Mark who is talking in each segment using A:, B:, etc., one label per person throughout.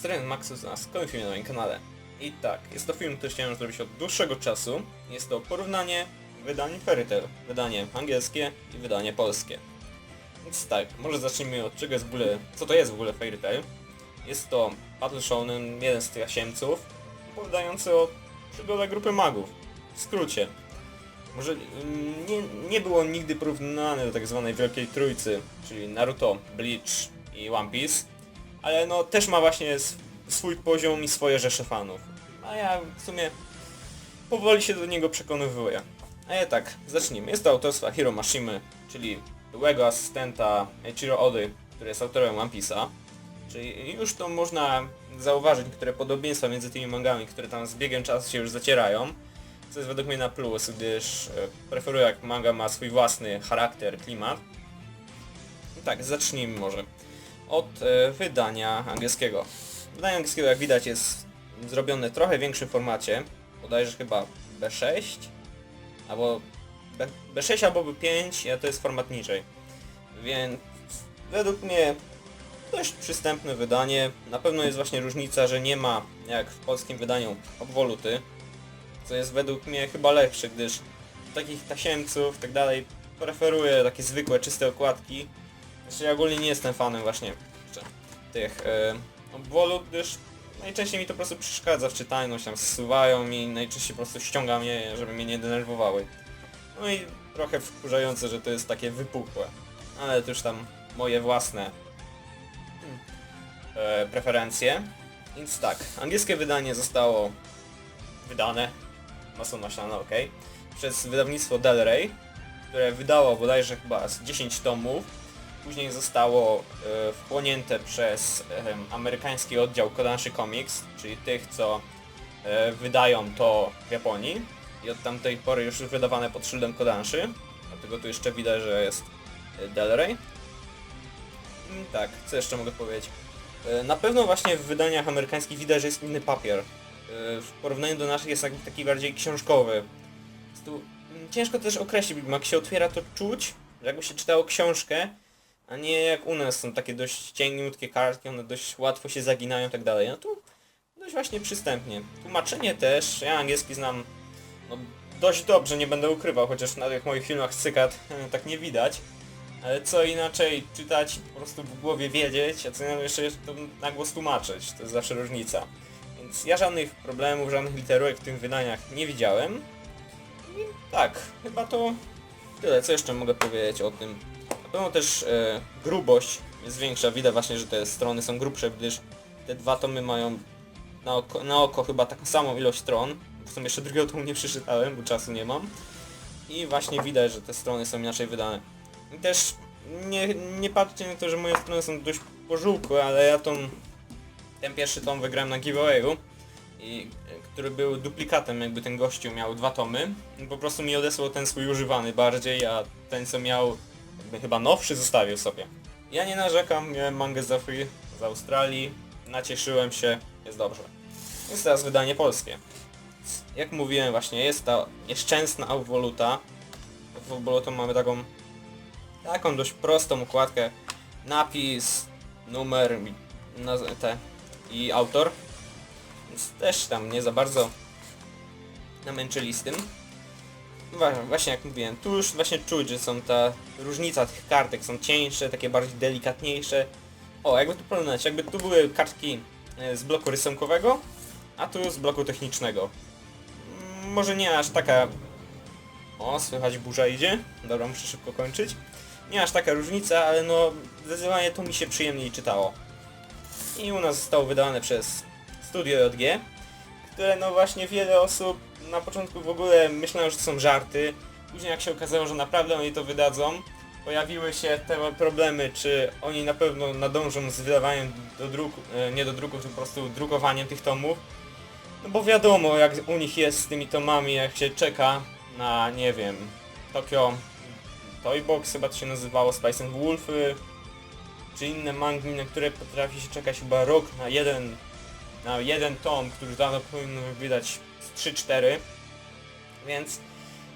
A: strony Maxus kolejnym filmie na moim kanale. I tak, jest to film, który chciałem zrobić od dłuższego czasu. Jest to porównanie wydań Fairy Tail. Wydanie angielskie i wydanie polskie. Więc tak, może zacznijmy od czego jest w ogóle, co to jest w ogóle Fairy Tail. Jest to Battle Shonen, jeden z tych asiemców, opowiadający o przygodę grupy magów. W skrócie. Może mm, nie, nie było nigdy porównany do tak zwanej Wielkiej Trójcy, czyli Naruto, Bleach i One Piece, ale no też ma właśnie sw- swój poziom i swoje rzesze fanów. A ja w sumie powoli się do niego przekonywuję. A ja tak, zacznijmy. Jest to autorstwa Hiro Mashimy, czyli byłego asystenta Eiichiro Ody, który jest autorem One Piece'a. Czyli już to można zauważyć niektóre podobieństwa między tymi mangami, które tam z biegiem czasu się już zacierają. Co jest według mnie na plus, gdyż e, preferuję jak manga ma swój własny charakter, klimat. Tak, zacznijmy może od e, wydania angielskiego. Wydanie angielskiego jak widać jest zrobione w trochę większym formacie, bodajże chyba B6, albo B, B6 albo B5, a to jest format niżej. Więc według mnie dość przystępne wydanie. Na pewno jest właśnie różnica, że nie ma jak w polskim wydaniu obwoluty, co jest według mnie chyba lepsze, gdyż takich tasiemców i tak dalej preferuję takie zwykłe, czyste okładki. Znaczy ja ogólnie nie jestem fanem właśnie tych obwolut, gdyż najczęściej mi to po prostu przeszkadza w czytaniu, się zsuwają i najczęściej po prostu ściągam je, żeby mnie nie denerwowały. No i trochę wkurzające, że to jest takie wypukłe. Ale to już tam moje własne hmm, e, preferencje. Więc tak, angielskie wydanie zostało wydane, masą naślane, ok, przez wydawnictwo Del Rey, które wydało bodajże chyba z 10 tomów. Później zostało e, wchłonięte przez e, amerykański oddział Kodansha Comics, czyli tych, co e, wydają to w Japonii. I od tamtej pory już wydawane pod szyldem Kodanszy. Dlatego tu jeszcze widać, że jest e, Del Rey. Mm, Tak, co jeszcze mogę powiedzieć? E, Na pewno właśnie w wydaniach amerykańskich widać, że jest inny papier. E, W porównaniu do naszych jest taki bardziej książkowy. Mm, ciężko też określić, jak się otwiera to czuć, jakby się czytało książkę, a nie jak u nas są takie dość cieniutkie kartki, one dość łatwo się zaginają i tak dalej. No tu dość właśnie przystępnie. Tłumaczenie też, ja angielski znam no, dość dobrze, nie będę ukrywał, chociaż na tych moich filmach cykat tak nie widać. Ale co inaczej czytać po prostu w głowie wiedzieć, a co jeszcze to na głos tłumaczyć. To jest zawsze różnica. Więc ja żadnych problemów, żadnych literówek w tych wydaniach nie widziałem. I tak, chyba to tyle. Co jeszcze mogę powiedzieć o tym? Pewno też e, grubość jest większa. Widać właśnie, że te strony są grubsze, gdyż te dwa tomy mają na oko, na oko chyba taką samą ilość stron. W sumie jeszcze drugiego tomu nie przeczytałem, bo czasu nie mam. I właśnie widać, że te strony są inaczej wydane. I też nie, nie patrzcie na to, że moje strony są dość pożółkłe, ale ja tą, ten pierwszy tom wygrałem na giveawayu, i, który był duplikatem, jakby ten gościu miał dwa tomy. Po prostu mi odesłał ten swój używany bardziej, a ten co miał chyba nowszy zostawił sobie. Ja nie narzekam, miałem mangę za free z Australii, nacieszyłem się, jest dobrze. Jest teraz wydanie polskie. Jak mówiłem właśnie, jest ta nieszczęsna Auvoluta. W Auvolutą mamy taką taką dość prostą układkę. Napis, numer, te i autor. Więc też tam nie za bardzo namęczyli z tym. Wa- Właśnie jak mówiłem, tu już właśnie czuć, że są ta różnica tych kartek, są cieńsze, takie bardziej delikatniejsze. O, jakby tu porównać, jakby tu były kartki e, z bloku rysunkowego, a tu z bloku technicznego. Mm, Może nie aż taka... O, słychać burza idzie. Dobra, muszę szybko kończyć. Nie aż taka różnica, ale no zdecydowanie to mi się przyjemniej czytało. I u nas zostało wydane przez Studio JG, które no właśnie wiele osób na początku w ogóle myślało, że to są żarty. Później jak się okazało, że naprawdę oni to wydadzą, pojawiły się te problemy, czy oni na pewno nadążą z wydawaniem do druku, e, nie do druku, tylko po prostu drukowaniem tych tomów. No bo wiadomo jak u nich jest z tymi tomami, jak się czeka na, nie wiem, Tokio Toybox chyba to się nazywało, Spice and Wolfy, czy inne mangi, na które potrafi się czekać chyba rok na jeden, na jeden tom, który dawno powinno wydać z 3-4, więc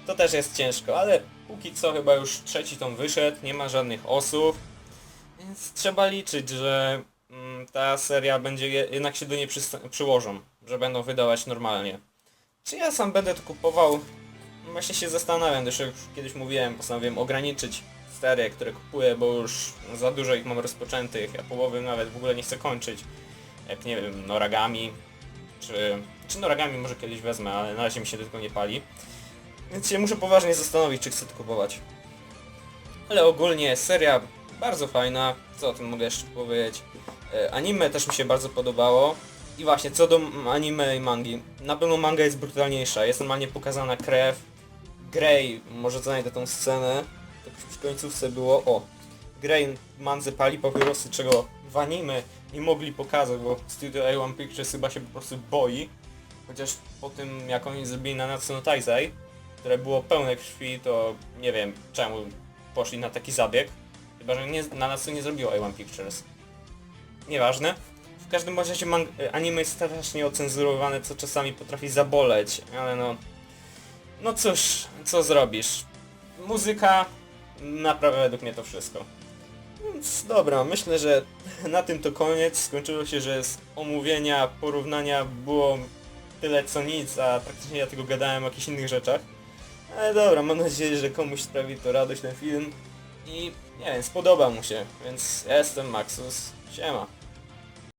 A: to też jest ciężko, ale póki co chyba już trzeci tom wyszedł, nie ma żadnych osób, więc trzeba liczyć, że mm, ta seria będzie, je- jednak się do niej przyłożą, że będą wydawać normalnie. Czy ja sam będę to kupował? Właśnie się zastanawiam, też już kiedyś mówiłem, postanowiłem ograniczyć serie, które kupuję, bo już za dużo ich mam rozpoczętych, ja połowy nawet w ogóle nie chcę kończyć. Jak nie wiem, Noragami, czy... Czy Noragami może kiedyś wezmę, ale na razie mi się tylko nie pali. Więc się muszę poważnie zastanowić, czy chcę to kupować. Ale ogólnie seria bardzo fajna, co o tym mogę jeszcze powiedzieć. E, Anime też mi się bardzo podobało. I właśnie, co do anime i mangi. Na pewno manga jest brutalniejsza, jest normalnie pokazana krew. Grey, może znajdę tą scenę, tak przy końcówce było, o. Grey mandze pali papierosy, czego w anime nie mogli pokazać, bo studio A1 Pictures chyba się po prostu boi. Chociaż po tym jak oni zrobili na Natsuno Taizai, które było pełne krwi, to nie wiem czemu poszli na taki zabieg. Chyba, że nie, na nas nie zrobiło A1 Pictures. Nieważne. W każdym razie mang- anime jest strasznie ocenzurowane, co czasami potrafi zaboleć, ale no... No cóż, co zrobisz? Muzyka naprawia według mnie to wszystko. Więc dobra, myślę, że na tym to koniec. Skończyło się, że z omówienia, porównania było tyle co nic, a praktycznie ja tylko gadałem o jakichś innych rzeczach. Ale dobra, mam nadzieję, że komuś sprawi to radość ten film i nie wiem, spodoba mu się, więc ja jestem Maxus, siema.